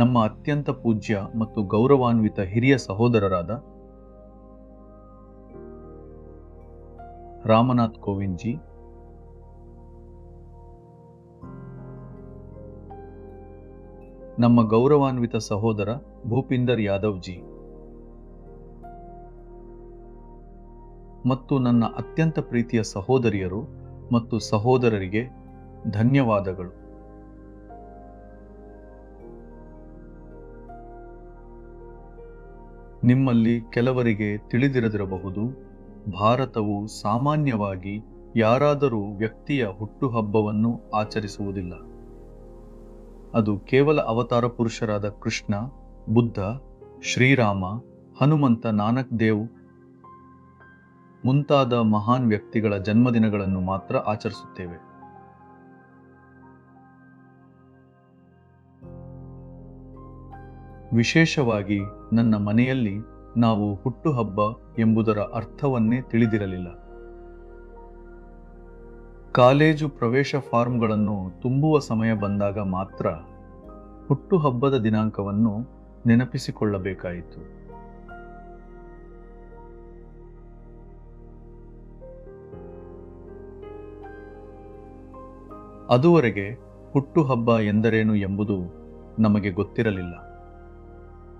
ನಮ್ಮ ಅತ್ಯಂತ ಪೂಜ್ಯ ಮತ್ತು ಗೌರವಾನ್ವಿತ ಹಿರಿಯ ಸಹೋದರರಾದ ರಾಮನಾಥ್ ಕೋವಿಂದ್ ಜಿ ನಮ್ಮ ಗೌರವಾನ್ವಿತ ಸಹೋದರ ಭೂಪಿಂದರ್ ಯಾದವ್ ಜಿ ಮತ್ತು ನನ್ನ ಅತ್ಯಂತ ಪ್ರೀತಿಯ ಸಹೋದರಿಯರು ಮತ್ತು ಸಹೋದರರಿಗೆ ಧನ್ಯವಾದಗಳು. ನಿಮ್ಮಲ್ಲಿ ಕೆಲವರಿಗೆ ತಿಳಿದಿರದಿರಬಹುದು. ಭಾರತವು ಸಾಮಾನ್ಯವಾಗಿ ಯಾರಾದರೂ ವ್ಯಕ್ತಿಯ ಹುಟ್ಟುಹಬ್ಬವನ್ನು ಆಚರಿಸುವುದಿಲ್ಲ. ಅದು ಕೇವಲ ಅವತಾರ ಪುರುಷರಾದ ಕೃಷ್ಣ, ಬುದ್ಧ, ಶ್ರೀರಾಮ, ಹನುಮಂತ ನಾನಕ್ ದೇವ್ ಮುಂತಾದ ಮಹಾನ್ ವ್ಯಕ್ತಿಗಳ ಜನ್ಮದಿನಗಳನ್ನು ಮಾತ್ರ ಆಚರಿಸುತ್ತೇವೆ. ವಿಶೇಷವಾಗಿ ನನ್ನ ಮನೆಯಲ್ಲಿ ನಾವು ಹುಟ್ಟುಹಬ್ಬ ಎಂಬುದರ ಅರ್ಥವನ್ನೇ ತಿಳಿದಿರಲಿಲ್ಲ. ಕಾಲೇಜು ಪ್ರವೇಶ ಫಾರ್ಮ್ಗಳನ್ನು ತುಂಬುವ ಸಮಯ ಬಂದಾಗ ಮಾತ್ರ ಹುಟ್ಟುಹಬ್ಬದ ದಿನಾಂಕವನ್ನು ನೆನಪಿಸಿಕೊಳ್ಳಬೇಕಾಯಿತು. ಅದುವರೆಗೆ ಹುಟ್ಟುಹಬ್ಬ ಎಂದರೇನು ಎಂಬುದು ನಮಗೆ ಗೊತ್ತಿರಲಿಲ್ಲ.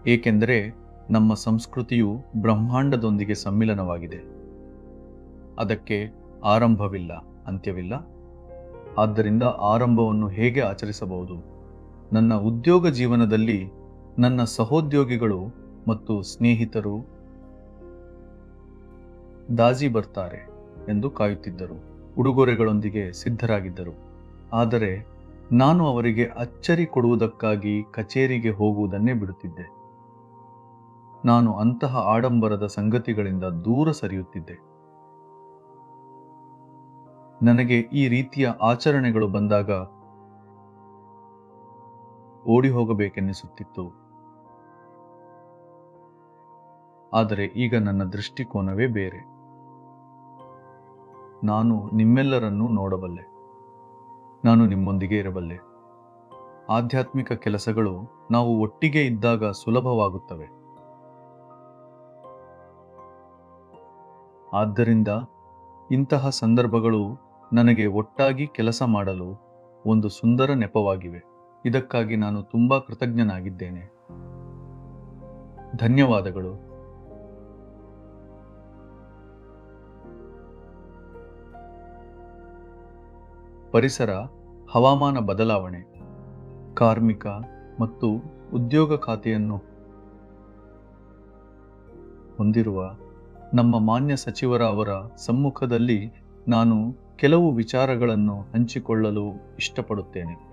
ಏಕೆಂದರೆ ನಮ್ಮ ಸಂಸ್ಕೃತಿಯು ಬ್ರಹ್ಮಾಂಡದೊಂದಿಗೆ ಸಮ್ಮಿಲನವಾಗಿದೆ. ಅದಕ್ಕೆ ಆರಂಭವಿಲ್ಲ, ಅಂತ್ಯವಿಲ್ಲ. ಆದ್ದರಿಂದ ಆರಂಭವನ್ನು ಹೇಗೆ ಆಚರಿಸಬಹುದು? ನನ್ನ ಉದ್ಯೋಗ ಜೀವನದಲ್ಲಿ ನನ್ನ ಸಹೋದ್ಯೋಗಿಗಳು ಮತ್ತು ಸ್ನೇಹಿತರು ದಾಜಿ ಬರ್ತಾರೆ ಎಂದು ಕಾಯುತ್ತಿದ್ದರು. ಉಡುಗೊರೆಗಳೊಂದಿಗೆ ಸಿದ್ಧರಾಗಿದ್ದರು. ಆದರೆ ನಾನು ಅವರಿಗೆ ಅಚ್ಚರಿ ಕೊಡುವುದಕ್ಕಾಗಿ ಕಚೇರಿಗೆ ಹೋಗುವುದನ್ನೇ ಬಿಡುತ್ತಿದ್ದೆ. ನಾನು ಅಂತಹ ಆಡಂಬರದ ಸಂಗತಿಗಳಿಂದ ದೂರ ಸರಿಯುತ್ತಿದ್ದೆ. ನನಗೆ ಈ ರೀತಿಯ ಆಚರಣೆಗಳು ಬಂದಾಗ ಓಡಿ ಹೋಗಬೇಕೆನ್ನಿಸುತ್ತಿತ್ತು ಆದರೆ ಈಗ ನನ್ನ ದೃಷ್ಟಿಕೋನವೇ ಬೇರೆ. ನಾನು ನಿಮ್ಮೆಲ್ಲರನ್ನೂ ನೋಡಬಲ್ಲೆ. ನಾನು ನಿಮ್ಮೊಂದಿಗೆ ಇರಬಲ್ಲೆ. ಆಧ್ಯಾತ್ಮಿಕ ಕೆಲಸಗಳು ನಾವು ಒಟ್ಟಿಗೆ ಇದ್ದಾಗ ಸುಲಭವಾಗುತ್ತವೆ. ಆದ್ದರಿಂದ ಇಂತಹ ಸಂದರ್ಭಗಳು ನನಗೆ ಒಟ್ಟಾಗಿ ಕೆಲಸ ಮಾಡಲು ಒಂದು ಸುಂದರ ನೆಪವಾಗಿವೆ. ಇದಕ್ಕಾಗಿ ನಾನು ತುಂಬ ಕೃತಜ್ಞನಾಗಿದ್ದೇನೆ. ಧನ್ಯವಾದಗಳು. ಪರಿಸರ, ಹವಾಮಾನ ಬದಲಾವಣೆ, ಕಾರ್ಮಿಕ ಮತ್ತು ಉದ್ಯೋಗ ಖಾತೆಯನ್ನು ಹೊಂದಿರುವ ನಮ್ಮ ಮಾನ್ಯ ಸಚಿವರ ಅವರ ಸಮ್ಮುಖದಲ್ಲಿ ನಾನು ಕೆಲವು ವಿಚಾರಗಳನ್ನು ಹಂಚಿಕೊಳ್ಳಲು ಇಷ್ಟಪಡುತ್ತೇನೆ.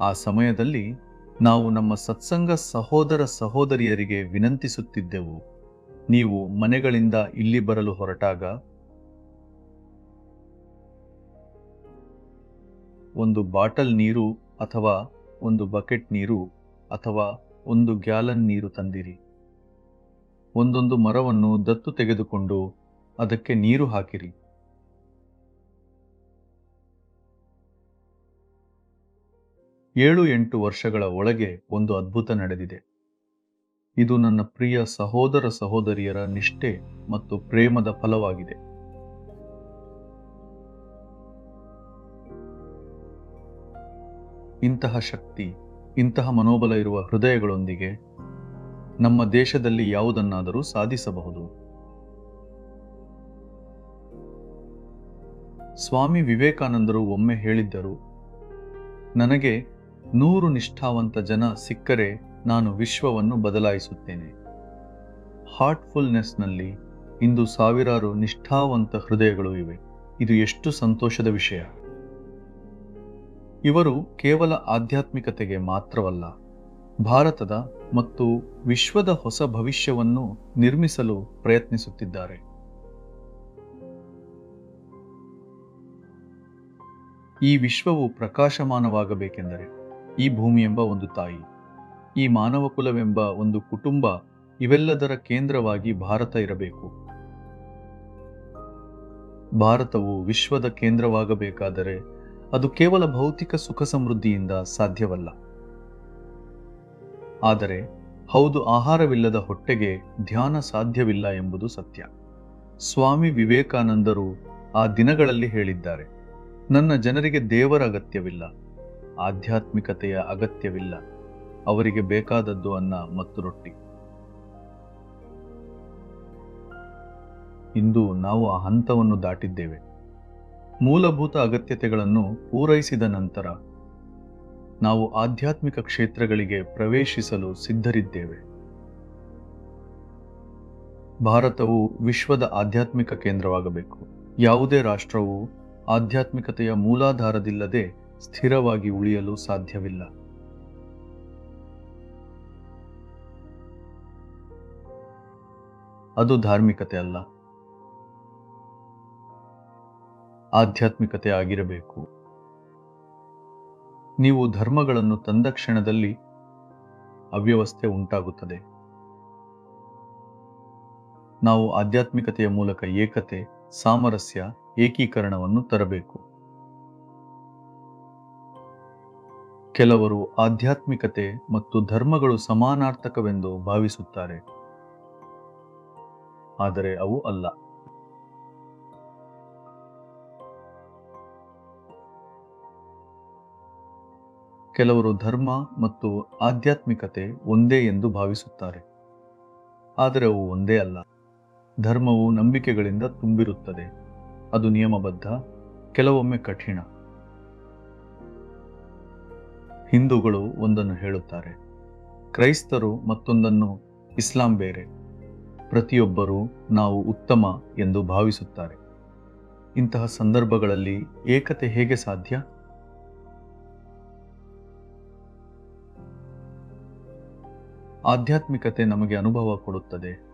ಆ ಸಮಯದಲ್ಲಿ ನಾವು ನಮ್ಮ ಸತ್ಸಂಗ ಸಹೋದರ ಸಹೋದರಿಯರಿಗೆ ವಿನಂತಿಸುತ್ತಿದ್ದೆವು. ನೀವು ಮನೆಗಳಿಂದ ಇಲ್ಲಿ ಬರಲು ಹೊರಟಾಗ ಒಂದು ಬಾಟಲ್ ನೀರು ಅಥವಾ ಒಂದು ಬಕೆಟ್ ನೀರು ಅಥವಾ ಒಂದು ಗ್ಯಾಲನ್ ನೀರು ತಂದಿರಿ. ಒಂದೊಂದು ಮರವನ್ನು ದತ್ತು ತೆಗೆದುಕೊಂಡು ಅದಕ್ಕೆ ನೀರು ಹಾಕಿರಿ. ಏಳು ಎಂಟು ವರ್ಷಗಳ ಒಳಗೆ ಒಂದು ಅದ್ಭುತ ನಡೆದಿದೆ. ಇದು ನನ್ನ ಪ್ರಿಯ ಸಹೋದರ ಸಹೋದರಿಯರ ನಿಷ್ಠೆ ಮತ್ತು ಪ್ರೇಮದ ಫಲವಾಗಿದೆ. ಇಂತಹ ಶಕ್ತಿ, ಇಂತಹ ಮನೋಬಲ ಇರುವ ಹೃದಯಗಳೊಂದಿಗೆ ನಮ್ಮ ದೇಶದಲ್ಲಿ ಯಾವುದನ್ನಾದರೂ ಸಾಧಿಸಬಹುದು. ಸ್ವಾಮಿ ವಿವೇಕಾನಂದರು ಒಮ್ಮೆ ಹೇಳಿದ್ದರು, ನನಗೆ ನೂರು ನಿಷ್ಠಾವಂತ ಜನ ಸಿಕ್ಕರೆ ನಾನು ವಿಶ್ವವನ್ನು ಬದಲಾಯಿಸುತ್ತೇನೆ. ಹಾರ್ಟ್ಫುಲ್ನೆಸ್ನಲ್ಲಿ ಇಂದು ಸಾವಿರಾರು ನಿಷ್ಠಾವಂತ ಹೃದಯಗಳು ಇವೆ. ಇದು ಎಷ್ಟು ಸಂತೋಷದ ವಿಷಯ. ಇವರು ಕೇವಲ ಆಧ್ಯಾತ್ಮಿಕತೆಗೆ ಮಾತ್ರವಲ್ಲ ಭಾರತದ ಮತ್ತು ವಿಶ್ವದ ಹೊಸ ಭವಿಷ್ಯವನ್ನು ನಿರ್ಮಿಸಲು ಪ್ರಯತ್ನಿಸುತ್ತಿದ್ದಾರೆ. ಈ ವಿಶ್ವವು ಪ್ರಕಾಶಮಾನವಾಗಬೇಕೆಂದರೆ ಈ ಭೂಮಿ ಎಂಬ ಒಂದು ತಾಯಿ, ಈ ಮಾನವ ಕುಲವೆಂಬ ಒಂದು ಕುಟುಂಬ ಇವೆಲ್ಲದರ ಕೇಂದ್ರವಾಗಿ ಭಾರತ ಇರಬೇಕು. ಭಾರತವು ವಿಶ್ವದ ಕೇಂದ್ರವಾಗಬೇಕಾದರೆ ಅದು ಕೇವಲ ಭೌತಿಕ ಸುಖ ಸಮೃದ್ಧಿಯಿಂದ ಸಾಧ್ಯವಲ್ಲ. ಆದರೆ ಹೌದು ಆಹಾರವಿಲ್ಲದ ಹೊಟ್ಟೆಗೆ ಧ್ಯಾನ ಸಾಧ್ಯವಿಲ್ಲ ಎಂಬುದು ಸತ್ಯ. ಸ್ವಾಮಿ ವಿವೇಕಾನಂದರು ಆ ದಿನಗಳಲ್ಲಿ ಹೇಳಿದ್ದಾರೆ, ನನ್ನ ಜನರಿಗೆ ದೇವರ ಅಗತ್ಯವಿಲ್ಲ, ಆಧ್ಯಾತ್ಮಿಕತೆಯ ಅಗತ್ಯವಿಲ್ಲ, ಅವರಿಗೆ ಬೇಕಾದದ್ದು ಅನ್ನ ಮತ್ತು ರೊಟ್ಟಿ. ಇಂದು ನಾವು ಆ ಹಂತವನ್ನು ದಾಟಿದ್ದೇವೆ. ಮೂಲಭೂತ ಅಗತ್ಯತೆಗಳನ್ನು ಪೂರೈಸಿದ ನಂತರ ನಾವು ಆಧ್ಯಾತ್ಮಿಕ ಕ್ಷೇತ್ರಗಳಿಗೆ ಪ್ರವೇಶಿಸಲು ಸಿದ್ಧರಿದ್ದೇವೆ. ಭಾರತವು ವಿಶ್ವದ ಆಧ್ಯಾತ್ಮಿಕ ಕೇಂದ್ರವಾಗಬೇಕು. ಯಾವುದೇ ರಾಷ್ಟ್ರವು ಆಧ್ಯಾತ್ಮಿಕತೆಯ ಮೂಲಾಧಾರದಿಲ್ಲದೆ ಸ್ಥಿರವಾಗಿ ಉಳಿಯಲು ಸಾಧ್ಯವಿಲ್ಲ. ಅದು ಧಾರ್ಮಿಕತೆ ಅಲ್ಲ. ಆಧ್ಯಾತ್ಮಿಕತೆ ಆಗಿರಬೇಕು. ನೀವು ಧರ್ಮಗಳನ್ನು ತಂದ ಕ್ಷಣದಲ್ಲಿ ಅವ್ಯವಸ್ಥೆ ಉಂಟಾಗುತ್ತದೆ. ನಾವು ಆಧ್ಯಾತ್ಮಿಕತೆಯ ಮೂಲಕ ಏಕತೆ, ಸಾಮರಸ್ಯ, ಏಕೀಕರಣವನ್ನು ತರಬೇಕು. ಕೆಲವರು ಆಧ್ಯಾತ್ಮಿಕತೆ ಮತ್ತು ಧರ್ಮಗಳು ಸಮಾನಾರ್ಥಕವೆಂದು ಭಾವಿಸುತ್ತಾರೆ. ಆದರೆ ಅವು ಅಲ್ಲ. ಕೆಲವರು ಧರ್ಮ ಮತ್ತು ಆಧ್ಯಾತ್ಮಿಕತೆ ಒಂದೇ ಎಂದು ಭಾವಿಸುತ್ತಾರೆ. ಆದರೆ ಅವು ಒಂದೇ ಅಲ್ಲ. ಧರ್ಮವು ನಂಬಿಕೆಗಳಿಂದ ತುಂಬಿರುತ್ತದೆ. ಅದು ನಿಯಮಬದ್ಧ, ಕೆಲವೊಮ್ಮೆ ಕಠಿಣ. ಹಿಂದೂಗಳು ಒಂದನ್ನು ಹೇಳುತ್ತಾರೆ. ಕ್ರೈಸ್ತರು ಮತ್ತೊಂದನ್ನು ಇಸ್ಲಾಂ ಬೇರೆ. ಪ್ರತಿಯೊಬ್ಬರೂ ನಾವು ಉತ್ತಮ ಎಂದು ಭಾವಿಸುತ್ತಾರೆ. ಇಂತಹ ಸಂದರ್ಭಗಳಲ್ಲಿ ಏಕತೆ ಹೇಗೆ ಸಾಧ್ಯ? ಆಧ್ಯಾತ್ಮಿಕತೆ ನಮಗೆ ಅನುಭವ ಕೊಡುತ್ತದೆ.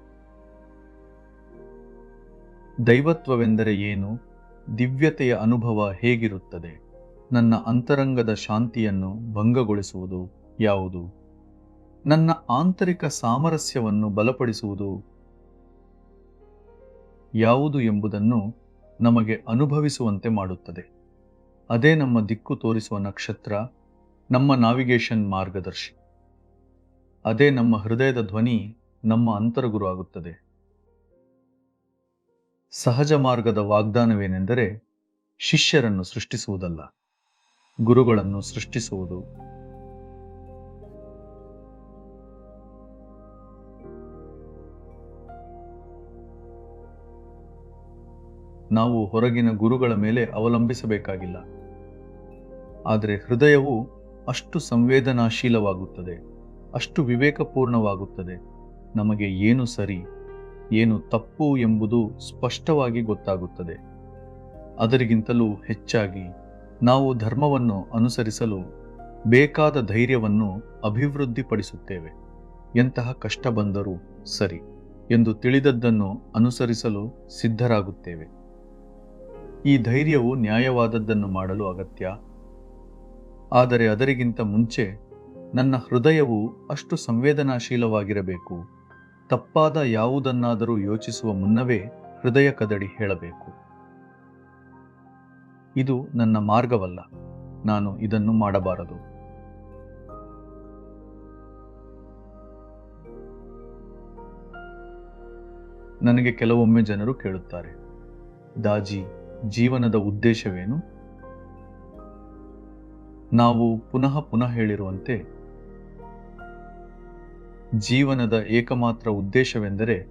ದೈವತ್ವವೆಂದರೆ ಏನು? ದಿವ್ಯತೆಯ ಅನುಭವ ಹೇಗಿರುತ್ತದೆ? ನನ್ನ ಅಂತರಂಗದ ಶಾಂತಿಯನ್ನು ಭಂಗಗೊಳಿಸುವುದು ಯಾವುದು? ನನ್ನ ಆಂತರಿಕ ಸಾಮರಸ್ಯವನ್ನು ಬಲಪಡಿಸುವುದು ಯಾವುದು ಎಂಬುದನ್ನು ನಮಗೆ ಅನುಭವಿಸುವಂತೆ ಮಾಡುತ್ತದೆ. ಅದೇ ನಮ್ಮ ದಿಕ್ಕು ತೋರಿಸುವ ನಕ್ಷತ್ರ, ನಮ್ಮ ನಾವಿಗೇಷನ್ ಮಾರ್ಗದರ್ಶಿ. ಅದೇ ನಮ್ಮ ಹೃದಯದ ಧ್ವನಿ ನಮ್ಮ ಅಂತರಗುರು ಆಗುತ್ತದೆ. ಸಹಜ ಮಾರ್ಗದ ವಾಗ್ದಾನವೇನೆಂದರೆ ಶಿಷ್ಯರನ್ನು ಸೃಷ್ಟಿಸುವುದಲ್ಲ, ಗುರುಗಳನ್ನು ಸೃಷ್ಟಿಸುವುದು. ನಾವು ಹೊರಗಿನ ಗುರುಗಳ ಮೇಲೆ ಅವಲಂಬಿಸಬೇಕಾಗಿಲ್ಲ, ಆದರೆ ಹೃದಯವು ಅಷ್ಟು ಸಂವೇದನಾಶೀಲವಾಗುತ್ತದೆ. ಅಷ್ಟು ವಿವೇಕಪೂರ್ಣವಾಗುತ್ತದೆ. ನಮಗೆ ಏನು ಸರಿ, ಏನು ತಪ್ಪು ಎಂಬುದು ಸ್ಪಷ್ಟವಾಗಿ ಗೊತ್ತಾಗುತ್ತದೆ. ಅದರಿಗಿಂತಲೂ ಹೆಚ್ಚಾಗಿ ನಾವು ಧರ್ಮವನ್ನು ಅನುಸರಿಸಲು ಬೇಕಾದ ಧೈರ್ಯವನ್ನು ಅಭಿವೃದ್ಧಿಪಡಿಸುತ್ತೇವೆ. ಎಂತಹ ಕಷ್ಟ ಬಂದರೂ ಸರಿ ಎಂದು ತಿಳಿದದ್ದನ್ನು ಅನುಸರಿಸಲು ಸಿದ್ಧರಾಗುತ್ತೇವೆ. ಈ ಧೈರ್ಯವು ನ್ಯಾಯವಾದದ್ದನ್ನು ಮಾಡಲು ಅಗತ್ಯ. ಆದರೆ ಅದರಿಗಿಂತ ಮುಂಚೆ ನನ್ನ ಹೃದಯವು ಅಷ್ಟು ಸಂವೇದನಾಶೀಲವಾಗಿರಬೇಕು. ತಪ್ಪಾದ ಯಾವುದನ್ನಾದರೂ ಯೋಚಿಸುವ ಮುನ್ನವೇ ಹೃದಯ ಕದಡಿ ಹೇಳಬೇಕು. ಇದು ನನ್ನ ಮಾರ್ಗವಲ್ಲ. ನಾನು ಇದನ್ನು ಮಾಡಬಾರದು. ನನಗೆ ಕೆಲವೊಮ್ಮೆ ಜನರು ಕೇಳುತ್ತಾರೆ. ದಾಜಿ, ಜೀವನದ ಉದ್ದೇಶವೇನು? ನಾವು ಪುನಃ ಪುನಃ ಹೇಳಿರುವಂತೆ ಜೀವನದ ಏಕಮಾತ್ರ ಉದ್ದೇಶವೆಂದರೆ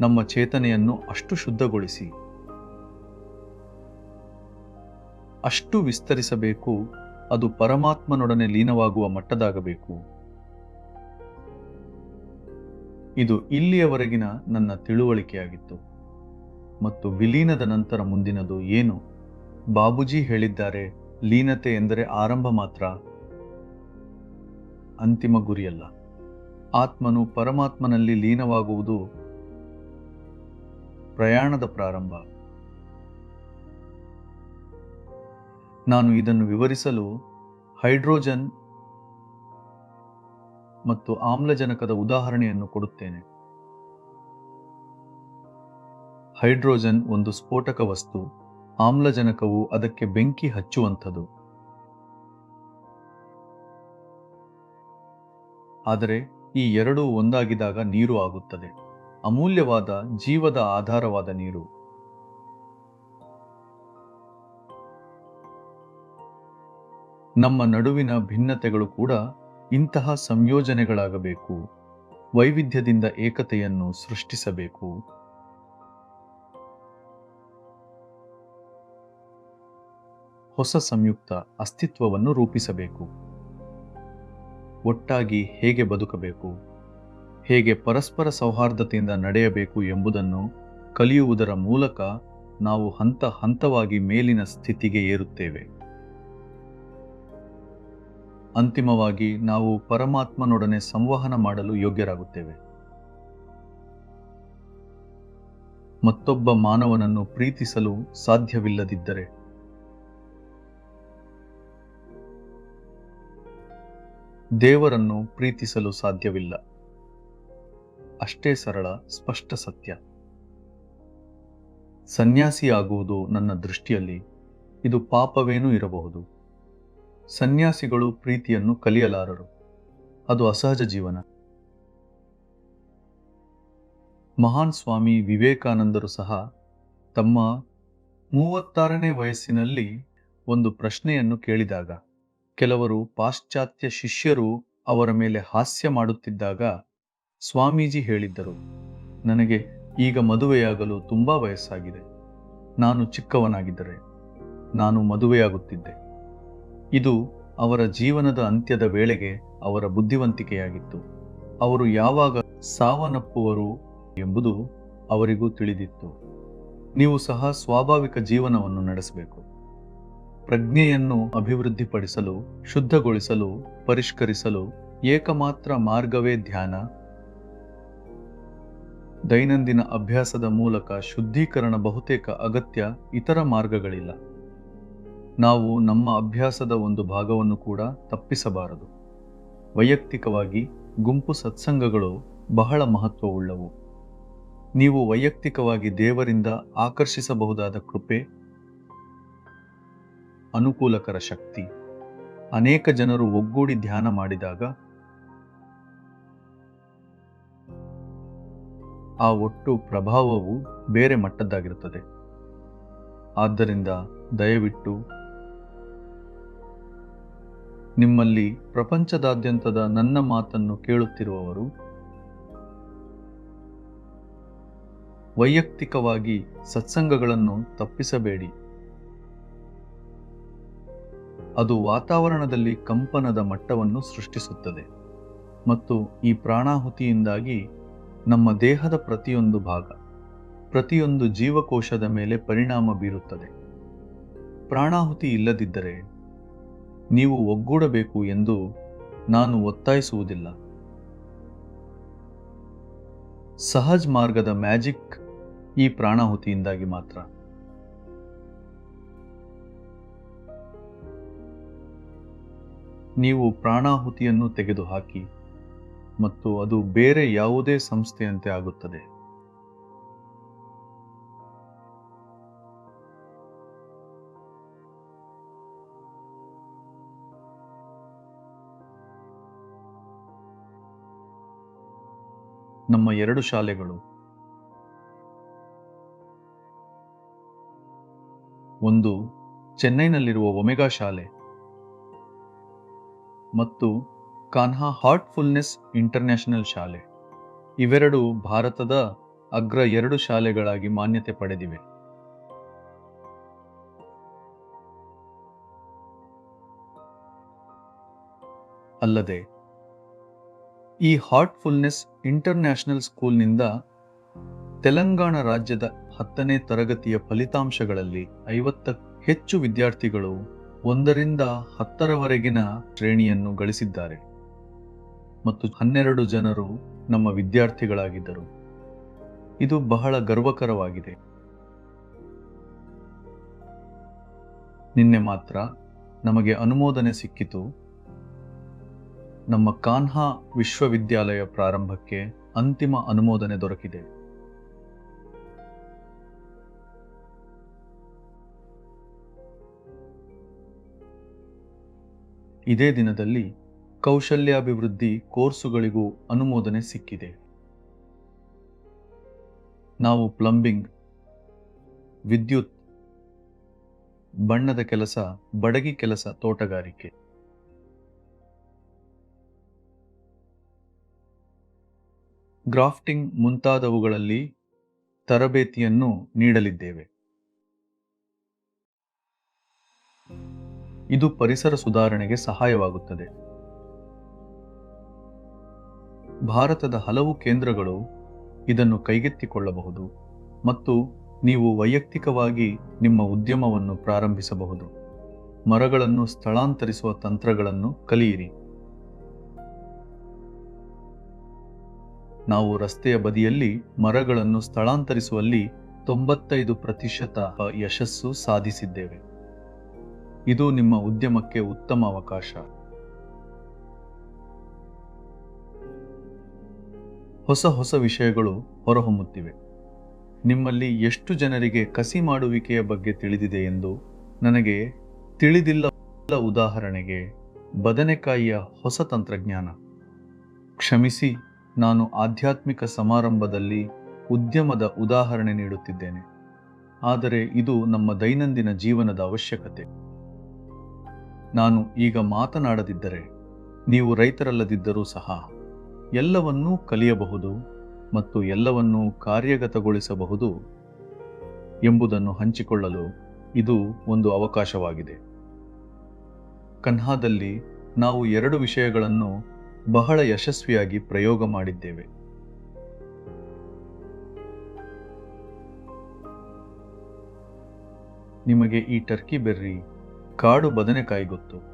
ನಮ್ಮ ಚೇತನೆಯನ್ನು ಅಷ್ಟು ಶುದ್ಧಗೊಳಿಸಿ, ಅಷ್ಟು ವಿಸ್ತರಿಸಬೇಕು, ಅದು ಪರಮಾತ್ಮನೊಡನೆ ಲೀನವಾಗುವ ಮಟ್ಟದಾಗಬೇಕು. ಇದು ಇಲ್ಲಿಯವರೆಗಿನ ನನ್ನ ತಿಳುವಳಿಕೆಯಾಗಿತ್ತು. ಮತ್ತು ವಿಲೀನದ ನಂತರ ಮುಂದಿನದು ಏನು? ಬಾಬುಜಿ ಹೇಳಿದ್ದಾರೆ, ಲೀನತೆ ಎಂದರೆ ಆರಂಭ ಮಾತ್ರ. ಅಂತಿಮ ಗುರಿಯಲ್ಲ. ಆತ್ಮನು ಪರಮಾತ್ಮನಲ್ಲಿ ಲೀನವಾಗುವುದು ಪ್ರಯಾಣದ ಪ್ರಾರಂಭ. ನಾನು ಇದನ್ನು ವಿವರಿಸಲು ಹೈಡ್ರೋಜನ್ ಮತ್ತು ಆಮ್ಲಜನಕದ ಉದಾಹರಣೆಯನ್ನು ಕೊಡುತ್ತೇನೆ. ಹೈಡ್ರೋಜನ್ ಒಂದು ಸ್ಫೋಟಕ ವಸ್ತು, ಆಮ್ಲಜನಕವು ಅದಕ್ಕೆ ಬೆಂಕಿ ಹಚ್ಚುವಂಥದ್ದು. ಆದರೆ ಈ ಎರಡೂ ಒಂದಾಗಿದಾಗ ನೀರು ಆಗುತ್ತದೆ. ಅಮೂಲ್ಯವಾದ ಜೀವದ ಆಧಾರವಾದ ನೀರು. ನಮ್ಮ ನಡುವಿನ ಭಿನ್ನತೆಗಳು ಕೂಡ ಇಂತಹ ಸಂಯೋಜನೆಗಳಾಗಬೇಕು. ವೈವಿಧ್ಯದಿಂದ ಏಕತೆಯನ್ನು ಸೃಷ್ಟಿಸಬೇಕು. ಹೊಸ ಸಂಯುಕ್ತ ಅಸ್ತಿತ್ವವನ್ನು ರೂಪಿಸಬೇಕು. ಒಟ್ಟಾಗಿ ಹೇಗೆ ಬದುಕಬೇಕು? ಹೇಗೆ ಪರಸ್ಪರ ಸೌಹಾರ್ದತೆಯಿಂದ ನಡೆಯಬೇಕು ಎಂಬುದನ್ನು ಕಲಿಯುವುದರ ಮೂಲಕ ನಾವು ಹಂತ ಹಂತವಾಗಿ ಮೇಲಿನ ಸ್ಥಿತಿಗೆ ಏರುತ್ತೇವೆ. ಅಂತಿಮವಾಗಿ ನಾವು ಪರಮಾತ್ಮನೊಡನೆ ಸಂವಹನ ಮಾಡಲು ಯೋಗ್ಯರಾಗುತ್ತೇವೆ. ಮತ್ತೊಬ್ಬ ಮಾನವನನ್ನು ಪ್ರೀತಿಸಲು ಸಾಧ್ಯವಿಲ್ಲದಿದ್ದರೆ ದೇವರನ್ನು ಪ್ರೀತಿಸಲು ಸಾಧ್ಯವಿಲ್ಲ. ಅಷ್ಟೇ ಸರಳ, ಸ್ಪಷ್ಟ ಸತ್ಯ. ಸನ್ಯಾಸಿಯಾಗುವುದು ನನ್ನ ದೃಷ್ಟಿಯಲ್ಲಿ ಇದು ಪಾಪವೇನೂ ಇರಬಹುದು. ಸನ್ಯಾಸಿಗಳು ಪ್ರೀತಿಯನ್ನು ಕಲಿಯಲಾರರು. ಅದು ಅಸಹಜ ಜೀವನ. ಮಹಾನ್ ಸ್ವಾಮಿ ವಿವೇಕಾನಂದರು ಸಹ ತಮ್ಮ ಮೂವತ್ತಾರನೇ ವಯಸ್ಸಿನಲ್ಲಿ ಒಂದು ಪ್ರಶ್ನೆಯನ್ನು ಕೇಳಿದಾಗ ಕೆಲವರು ಪಾಶ್ಚಾತ್ಯ ಶಿಷ್ಯರು ಅವರ ಮೇಲೆ ಹಾಸ್ಯ ಮಾಡುತ್ತಿದ್ದಾಗ ಸ್ವಾಮೀಜಿ ಹೇಳಿದ್ದರು, ನನಗೆ ಈಗ ಮದುವೆಯಾಗಲು ತುಂಬ ವಯಸ್ಸಾಗಿದೆ. ನಾನು ಚಿಕ್ಕವನಾಗಿದ್ದರೆ ನಾನು ಮದುವೆಯಾಗುತ್ತಿದ್ದೆ. ಇದು ಅವರ ಜೀವನದ ಅಂತ್ಯದ ವೇಳೆಗೆ ಅವರ ಬುದ್ಧಿವಂತಿಕೆಯಾಗಿತ್ತು. ಅವರು ಯಾವಾಗ ಸಾವನ್ನಪ್ಪುವರು ಎಂಬುದು ಅವರಿಗೂ ತಿಳಿದಿತ್ತು. ನೀವು ಸಹ ಸ್ವಾಭಾವಿಕ ಜೀವನವನ್ನು ನಡೆಸಬೇಕು. ಪ್ರಜ್ಞೆಯನ್ನು ಅಭಿವೃದ್ಧಿಪಡಿಸಲು, ಶುದ್ಧಗೊಳಿಸಲು, ಪರಿಷ್ಕರಿಸಲು ಏಕಮಾತ್ರ ಮಾರ್ಗವೇ ಧ್ಯಾನ. ದೈನಂದಿನ ಅಭ್ಯಾಸದ ಮೂಲಕ ಶುದ್ಧೀಕರಣ ಬಹುತೇಕ ಅಗತ್ಯ ಇತರ ಮಾರ್ಗಗಳಿಲ್ಲ. ನಾವು ನಮ್ಮ ಅಭ್ಯಾಸದ ಒಂದು ಭಾಗವನ್ನು ಕೂಡ ತಪ್ಪಿಸಬಾರದು. ವೈಯಕ್ತಿಕವಾಗಿ ಗುಂಪು ಸತ್ಸಂಗಗಳು ಬಹಳ ಮಹತ್ವವುಳ್ಳವು. ನೀವು ವೈಯಕ್ತಿಕವಾಗಿ ದೇವರಿಂದ ಆಕರ್ಷಿಸಬಹುದಾದ ಕೃಪೆ ಅನುಕೂಲಕರ ಶಕ್ತಿ. ಅನೇಕ ಜನರು ಒಗ್ಗೂಡಿ ಧ್ಯಾನ ಮಾಡಿದಾಗ ಆ ಒಟ್ಟು ಪ್ರಭಾವವು ಬೇರೆ ಮಟ್ಟದ್ದಾಗಿರುತ್ತದೆ. ಆದ್ದರಿಂದ ದಯವಿಟ್ಟು ನಿಮ್ಮಲ್ಲಿ ಪ್ರಪಂಚದಾದ್ಯಂತದ ನನ್ನ ಮಾತನ್ನು ಕೇಳುತ್ತಿರುವವರು ವೈಯಕ್ತಿಕವಾಗಿ ಸತ್ಸಂಗಗಳನ್ನು ತಪ್ಪಿಸಬೇಡಿ. ಅದು ವಾತಾವರಣದಲ್ಲಿ ಕಂಪನದ ಮಟ್ಟವನ್ನು ಸೃಷ್ಟಿಸುತ್ತದೆ ಮತ್ತು ಈ ಪ್ರಾಣಾಹುತಿಯಿಂದಾಗಿ ನಮ್ಮ ದೇಹದ ಪ್ರತಿಯೊಂದು ಭಾಗ, ಪ್ರತಿಯೊಂದು ಜೀವಕೋಶದ ಮೇಲೆ ಪರಿಣಾಮ ಬೀರುತ್ತದೆ. ಪ್ರಾಣಾಹುತಿ ಇಲ್ಲದಿದ್ದರೆ ನೀವು ಒಗ್ಗೂಡಬೇಕು ಎಂದು ನಾನು ಒತ್ತಾಯಿಸುವುದಿಲ್ಲ. ಸಹಜ್ ಮಾರ್ಗದ ಮ್ಯಾಜಿಕ್ ಈ ಪ್ರಾಣಾಹುತಿಯಿಂದಾಗಿ ಮಾತ್ರ. ನೀವು ಪ್ರಾಣಾಹುತಿಯನ್ನು ತೆಗೆದುಹಾಕಿ ಮತ್ತು ಅದು ಬೇರೆ ಯಾವುದೇ ಸಂಸ್ಥೆಯಂತೆ ಆಗುತ್ತದೆ. ನಮ್ಮ ಎರಡು ಶಾಲೆಗಳು. ಒಂದು ಚೆನ್ನೈನಲ್ಲಿರುವ ಒಮೆಗಾ ಶಾಲೆ. ಮತ್ತು ಕಾನ್ಹಾ ಹಾರ್ಟ್ಫುಲ್ನೆಸ್ ಇಂಟರ್ನ್ಯಾಷನಲ್ ಶಾಲೆ. ಇವೆರಡು ಭಾರತದ ಅಗ್ರ ಎರಡು ಶಾಲೆಗಳಾಗಿ ಮಾನ್ಯತೆ ಪಡೆದಿವೆ. ಅಲ್ಲದೆ, ಈ ಹಾರ್ಟ್ಫುಲ್ನೆಸ್ ಇಂಟರ್ನ್ಯಾಷನಲ್ ಸ್ಕೂಲ್ನಿಂದ ತೆಲಂಗಾಣ ರಾಜ್ಯದ ಹತ್ತನೇ ತರಗತಿಯ ಫಲಿತಾಂಶಗಳಲ್ಲಿ ಐವತ್ತ ಹೆಚ್ಚು ವಿದ್ಯಾರ್ಥಿಗಳು ಒಂದರಿಂದ ಹತ್ತರವರೆಗಿನ ಶ್ರೇಣಿಯನ್ನು ಗಳಿಸಿದ್ದಾರೆ. ಮತ್ತು ಹನ್ನೆರಡು ಜನರು ನಮ್ಮ ವಿದ್ಯಾರ್ಥಿಗಳಾಗಿದ್ದರು. ಇದು ಬಹಳ ಗರ್ವಕರವಾಗಿದೆ. ನಿನ್ನೆ ಮಾತ್ರ ನಮಗೆ ಅನುಮೋದನೆ ಸಿಕ್ಕಿತು. ನಮ್ಮ ಕಾನ್ಹಾ ವಿಶ್ವವಿದ್ಯಾಲಯ ಪ್ರಾರಂಭಕ್ಕೆ ಅಂತಿಮ ಅನುಮೋದನೆ ದೊರಕಿದೆ. ಇದೇ ದಿನದಲ್ಲಿ ಕೌಶಲ್ಯಾಭಿವೃದ್ಧಿ ಕೋರ್ಸುಗಳಿಗೂ ಅನುಮೋದನೆ ಸಿಕ್ಕಿದೆ. ನಾವು ಪ್ಲಂಬಿಂಗ್, ವಿದ್ಯುತ್, ಬಣ್ಣದ ಕೆಲಸ, ಬಡಗಿ ಕೆಲಸ, ತೋಟಗಾರಿಕೆ. ಗ್ರಾಫ್ಟಿಂಗ್ ಮುಂತಾದವುಗಳಲ್ಲಿ ತರಬೇತಿಯನ್ನು ನೀಡಲಿದ್ದೇವೆ. ಇದು ಪರಿಸರ ಸುಧಾರಣೆಗೆ ಸಹಾಯವಾಗುತ್ತದೆ. ಭಾರತದ ಹಲವು ಕೇಂದ್ರಗಳು ಇದನ್ನು ಕೈಗೆತ್ತಿಕೊಳ್ಳಬಹುದು ಮತ್ತು ನೀವು ವೈಯಕ್ತಿಕವಾಗಿ ನಿಮ್ಮ ಉದ್ಯಮವನ್ನು ಪ್ರಾರಂಭಿಸಬಹುದು. ಮರಗಳನ್ನು ಸ್ಥಳಾಂತರಿಸುವ ತಂತ್ರಗಳನ್ನು ಕಲಿಯಿರಿ. ನಾವು ರಸ್ತೆಯ ಬದಿಯಲ್ಲಿ ಮರಗಳನ್ನು ಸ್ಥಳಾಂತರಿಸುವಲ್ಲಿ ತೊಂಬತ್ತೈದು ಪ್ರತಿಶತ ಯಶಸ್ಸು ಸಾಧಿಸಿದ್ದೇವೆ. ಇದು ನಿಮ್ಮ ಉದ್ಯಮಕ್ಕೆ ಉತ್ತಮ ಅವಕಾಶ. ಹೊಸ ಹೊಸ ವಿಷಯಗಳು ಹೊರಹೊಮ್ಮುತ್ತಿವೆ. ನಿಮ್ಮಲ್ಲಿ ಎಷ್ಟು ಜನರಿಗೆ ಕಸಿ ಮಾಡುವಿಕೆಯ ಬಗ್ಗೆ ತಿಳಿದಿದೆ ಎಂದು ನನಗೆ ತಿಳಿದಿಲ್ಲ ಉದಾಹರಣೆಗೆ ಬದನೆಕಾಯಿಯ ಹೊಸ ತಂತ್ರಜ್ಞಾನ. ಕ್ಷಮಿಸಿ, ನಾನು ಆಧ್ಯಾತ್ಮಿಕ ಸಮಾರಂಭದಲ್ಲಿ ಉದ್ಯಮದ ಉದಾಹರಣೆ ನೀಡುತ್ತಿದ್ದೇನೆ. ಆದರೆ ಇದು ನಮ್ಮ ದೈನಂದಿನ ಜೀವನದ ಅವಶ್ಯಕತೆ. ನಾನು ಈಗ ಮಾತನಾಡದಿದ್ದರೆ ನೀವು ರೈತರಲ್ಲದಿದ್ದರೂ ಸಹ ಎಲ್ಲವನ್ನೂ ಕಲಿಯಬಹುದು ಮತ್ತು ಎಲ್ಲವನ್ನೂ ಕಾರ್ಯಗತಗೊಳಿಸಬಹುದು ಎಂಬುದನ್ನು ಹಂಚಿಕೊಳ್ಳಲು ಇದು ಒಂದು ಅವಕಾಶವಾಗಿದೆ. ಕನ್ಹಾದಲ್ಲಿ ನಾವು ಎರಡು ವಿಷಯಗಳನ್ನು ಬಹಳ ಯಶಸ್ವಿಯಾಗಿ ಪ್ರಯೋಗ ಮಾಡಿದ್ದೇವೆ. ನಿಮಗೆ ಈ ಟರ್ಕಿ ಬೆರ್ರಿ ಕಾಡು ಬದನೆಕಾಯಿ ಗೊತ್ತು.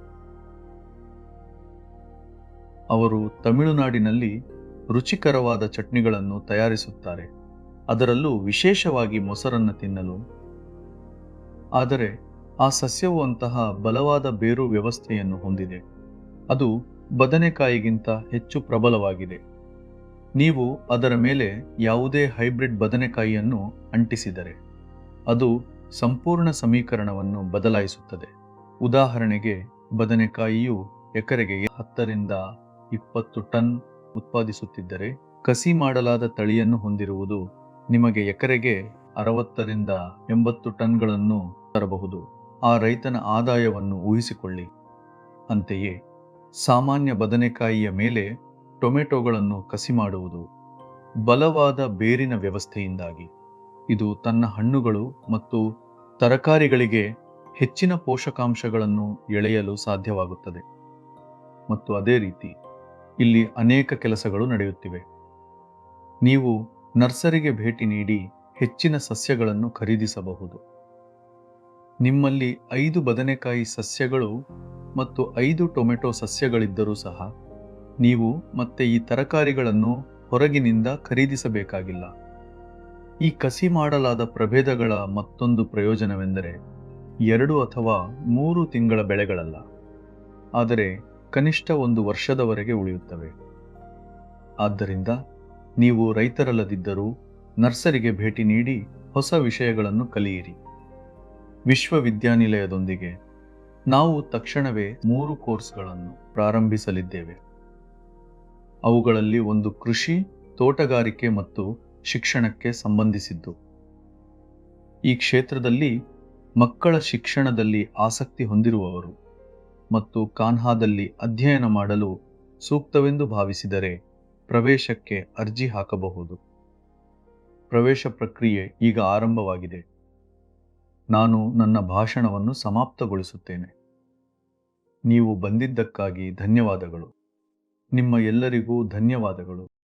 ಅವರು ತಮಿಳುನಾಡಿನಲ್ಲಿ ರುಚಿಕರವಾದ ಚಟ್ನಿಗಳನ್ನು ತಯಾರಿಸುತ್ತಾರೆ. ಅದರಲ್ಲೂ ವಿಶೇಷವಾಗಿ ಮೊಸರನ್ನು ತಿನ್ನಲು. ಆದರೆ ಆ ಸಸ್ಯವು ಅಂತಹ ಬಲವಾದ ಬೇರು ವ್ಯವಸ್ಥೆಯನ್ನು ಹೊಂದಿದೆ. ಅದು ಬದನೆಕಾಯಿಗಿಂತ ಹೆಚ್ಚು ಪ್ರಬಲವಾಗಿದೆ. ನೀವು ಅದರ ಮೇಲೆ ಯಾವುದೇ ಹೈಬ್ರಿಡ್ ಬದನೆಕಾಯಿಯನ್ನು ಅಂಟಿಸಿದರೆ ಅದು ಸಂಪೂರ್ಣ ಸಮೀಕರಣವನ್ನು ಬದಲಾಯಿಸುತ್ತದೆ. ಉದಾಹರಣೆಗೆ ಬದನೆಕಾಯಿಯು ಎಕರೆಗೆ ಹತ್ತರಿಂದ ಇಪ್ಪತ್ತು ಟನ್ ಉತ್ಪಾದಿಸುತ್ತಿದ್ದರೆ ಕಸಿ ಮಾಡಲಾದ ತಳಿಯನ್ನು ಹೊಂದಿರುವುದು ನಿಮಗೆ ಎಕರೆಗೆ ಅರವತ್ತರಿಂದ ಎಂಬತ್ತು ಟನ್ಗಳನ್ನು ತರಬಹುದು. ಆ ರೈತನ ಆದಾಯವನ್ನು ಊಹಿಸಿಕೊಳ್ಳಿ. ಅಂತೆಯೇ, ಸಾಮಾನ್ಯ ಬದನೆಕಾಯಿಯ ಮೇಲೆ ಟೊಮೆಟೊಗಳನ್ನು ಕಸಿ ಮಾಡುವುದು ಬಲವಾದ ಬೇರಿನ ವ್ಯವಸ್ಥೆಯಿಂದಾಗಿ. ಇದು ತನ್ನ ಹಣ್ಣುಗಳು ಮತ್ತು ತರಕಾರಿಗಳಿಗೆ ಹೆಚ್ಚಿನ ಪೋಷಕಾಂಶಗಳನ್ನು ಎಳೆಯಲು ಸಾಧ್ಯವಾಗುತ್ತದೆ. ಮತ್ತು ಅದೇ ರೀತಿ, ಇಲ್ಲಿ ಅನೇಕ ಕೆಲಸಗಳು ನಡೆಯುತ್ತಿವೆ. ನೀವು ನರ್ಸರಿಗೆ ಭೇಟಿ ನೀಡಿ ಹೆಚ್ಚಿನ ಸಸ್ಯಗಳನ್ನು ಖರೀದಿಸಬಹುದು. ನಿಮ್ಮಲ್ಲಿ ಐದು ಬದನೆಕಾಯಿ ಸಸ್ಯಗಳು ಮತ್ತು ಐದು ಟೊಮೆಟೊ ಸಸ್ಯಗಳಿದ್ದರೂ ಸಹ, ನೀವು ಮತ್ತೆ ಈ ತರಕಾರಿಗಳನ್ನು ಹೊರಗಿನಿಂದ ಖರೀದಿಸಬೇಕಾಗಿಲ್ಲ. ಈ ಕಸಿ ಮಾಡಲಾದ ಪ್ರಭೇದಗಳ ಮತ್ತೊಂದು ಪ್ರಯೋಜನವೆಂದರೆ ಎರಡು ಅಥವಾ ಮೂರು ತಿಂಗಳ ಬೆಳೆಗಳಲ್ಲ, ಆದರೆ ಕನಿಷ್ಠ ಒಂದು ವರ್ಷದವರೆಗೆ ಉಳಿಯುತ್ತವೆ. ಆದ್ದರಿಂದ ನೀವು ರೈತರಲ್ಲದಿದ್ದರೂ ನರ್ಸರಿಗೆ ಭೇಟಿ ನೀಡಿ ಹೊಸ ವಿಷಯಗಳನ್ನು ಕಲಿಯಿರಿ. ವಿಶ್ವವಿದ್ಯಾನಿಲಯದೊಂದಿಗೆ ನಾವು ತಕ್ಷಣವೇ ಮೂರು ಕೋರ್ಸ್ಗಳನ್ನು ಪ್ರಾರಂಭಿಸಲಿದ್ದೇವೆ. ಅವುಗಳಲ್ಲಿ ಒಂದು ಕೃಷಿ, ತೋಟಗಾರಿಕೆ ಮತ್ತು ಶಿಕ್ಷಣಕ್ಕೆ ಸಂಬಂಧಿಸಿದ್ದು. ಈ ಕ್ಷೇತ್ರದಲ್ಲಿ ಮಕ್ಕಳ ಶಿಕ್ಷಣದಲ್ಲಿ ಆಸಕ್ತಿ ಹೊಂದಿರುವವರು ಮತ್ತು ಕಾನ್ಹಾದಲ್ಲಿ ಅಧ್ಯಯನ ಮಾಡಲು ಸೂಕ್ತವೆಂದು ಭಾವಿಸಿದರೆ ಪ್ರವೇಶಕ್ಕೆ ಅರ್ಜಿ ಹಾಕಬಹುದು. ಪ್ರವೇಶ ಪ್ರಕ್ರಿಯೆ ಈಗ ಆರಂಭವಾಗಿದೆ. ನಾನು ನನ್ನ ಭಾಷಣವನ್ನು ಸಮಾಪ್ತಗೊಳಿಸುತ್ತೇನೆ. ನೀವು ಬಂದಿದ್ದಕ್ಕಾಗಿ ಧನ್ಯವಾದಗಳು. ನಿಮ್ಮ ಎಲ್ಲರಿಗೂ ಧನ್ಯವಾದಗಳು.